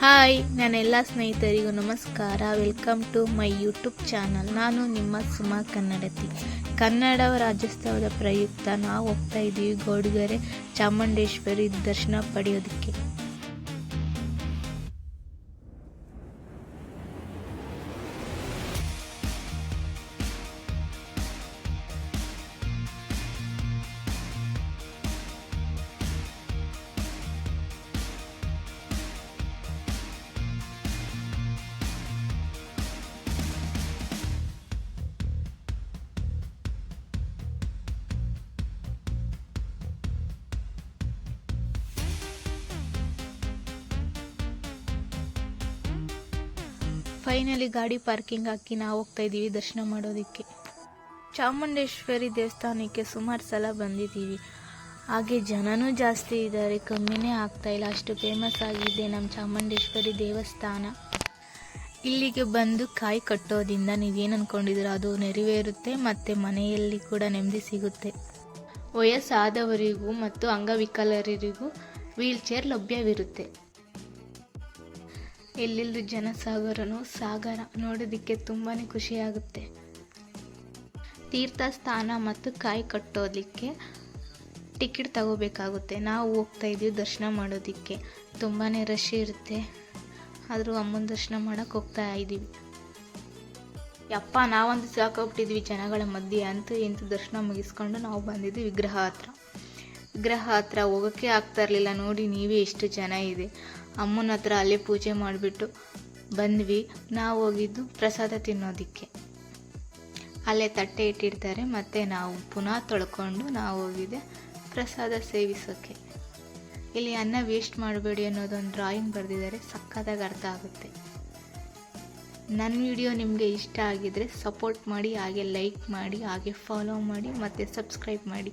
Hi ನನ್ನೆಲ್ಲ ಸ್ನೇಹಿತರಿಗೂ ನಮಸ್ಕಾರ. Welcome to my YouTube channel. ನಾನು ನಿಮ್ಮ ಸುಮಾ ಕನ್ನಡತಿ. ಕನ್ನಡ ರಾಜ್ಯೋತ್ಸವದ ಪ್ರಯುಕ್ತ ನಾವು ಹೋಗ್ತಾ ಇದ್ದೀವಿ ಗೋಡಿಗೆರೆ ಚಾಮುಂಡೇಶ್ವರಿ ದರ್ಶನ ಪಡೆಯೋದಕ್ಕೆ. ಫೈನಲಿ ಗಾಡಿ ಪಾರ್ಕಿಂಗ್ ಹಾಕಿ ನಾವು ಹೋಗ್ತಾ ಇದ್ದೀವಿ ದರ್ಶನ ಮಾಡೋದಕ್ಕೆ. ಚಾಮುಂಡೇಶ್ವರಿ ದೇವಸ್ಥಾನಕ್ಕೆ ಸುಮಾರು ಸಲ ಬಂದಿದ್ದೀವಿ. ಹಾಗೆ ಜನನೂ ಜಾಸ್ತಿ ಇದ್ದಾರೆ, ಕಮ್ಮಿನೇ ಆಗ್ತಾ ಇಲ್ಲ. ಅಷ್ಟು ಫೇಮಸ್ ಆಗಿದೆ ನಮ್ಮ ಚಾಮುಂಡೇಶ್ವರಿ ದೇವಸ್ಥಾನ. ಇಲ್ಲಿಗೆ ಬಂದು ಕಾಯಿ ಕಟ್ಟೋದ್ರಿಂದ ನೀವೇನು ಅಂದ್ಕೊಂಡಿದ್ದೀರೋ ಅದು ನೆರವೇರುತ್ತೆ ಮತ್ತು ಮನೆಯಲ್ಲಿ ಕೂಡ ನೆಮ್ಮದಿ ಸಿಗುತ್ತೆ. ವಯಸ್ಸಾದವರಿಗೂ ಮತ್ತು ಅಂಗವಿಕಲರಿಗೂ ವೀಲ್ ಚೇರ್ ಲಭ್ಯವಿರುತ್ತೆ. ಎಲ್ಲೆಲ್ಲೂ ಜನಸಾಗರನು ಸಾಗರ ನೋಡೋದಕ್ಕೆ ತುಂಬಾ ಖುಷಿಯಾಗುತ್ತೆ. ತೀರ್ಥ ಸ್ಥಾನ ಮತ್ತು ಕಾಯಿ ಕಟ್ಟೋದಕ್ಕೆ ಟಿಕೆಟ್ ತಗೋಬೇಕಾಗುತ್ತೆ. ನಾವು ಹೋಗ್ತಾ ಇದ್ದೀವಿ ದರ್ಶನ ಮಾಡೋದಕ್ಕೆ. ತುಂಬಾ ರಶ್ ಇರುತ್ತೆ. ಆದರೂ ಅಮ್ಮನ ದರ್ಶನ ಮಾಡೋಕೆ ಹೋಗ್ತಾ ಇದ್ದೀವಿ. ಯಪ್ಪ, ನಾವೊಂದು ಸಾಕೋಗ್ಬಿಟ್ಟಿದ್ವಿ ಜನಗಳ ಮಧ್ಯೆ ಅಂತೂ ಇಂಥ ದರ್ಶನ ಮುಗಿಸ್ಕೊಂಡು ನಾವು ಬಂದಿದ್ವಿ ವಿಗ್ರಹ ಹತ್ರ. ವಿಗ್ರಹ ಹತ್ರ ಹೋಗೋಕ್ಕೆ ಆಗ್ತಾ ಇರಲಿಲ್ಲ. ನೋಡಿ, ನೀವೇ ಎಷ್ಟು ಜನ ಇದೆ. ಅಮ್ಮನ ಹತ್ರ ಅಲ್ಲೇ ಪೂಜೆ ಮಾಡಿಬಿಟ್ಟು ಬಂದ್ವಿ. ನಾವು ಹೋಗಿದ್ದು ಪ್ರಸಾದ ತಿನ್ನೋದಕ್ಕೆ. ಅಲ್ಲೇ ತಟ್ಟೆ ಇಟ್ಟಿರ್ತಾರೆ. ಮತ್ತು ನಾವು ಪುನಃ ತೊಳ್ಕೊಂಡು ನಾವು ಹೋಗಿದ್ದೆ ಪ್ರಸಾದ ಸೇವಿಸೋಕ್ಕೆ ಇಲ್ಲಿ ಅನ್ನ ವೇಸ್ಟ್ ಮಾಡಬೇಡಿ ಅನ್ನೋದೊಂದು ಡ್ರಾಯಿಂಗ್ ಬರೆದಿದ್ದಾರೆ. ಸಕ್ಕತ್ತಾಗಿ ಅರ್ಥ ಆಗುತ್ತೆ. ನನ್ನ ವಿಡಿಯೋ ನಿಮಗೆ ಇಷ್ಟ ಆಗಿದರೆ ಸಪೋರ್ಟ್ ಮಾಡಿ, ಹಾಗೆ ಲೈಕ್ ಮಾಡಿ, ಹಾಗೆ ಫಾಲೋ ಮಾಡಿ, ಮತ್ತು ಸಬ್ಸ್ಕ್ರೈಬ್ ಮಾಡಿ.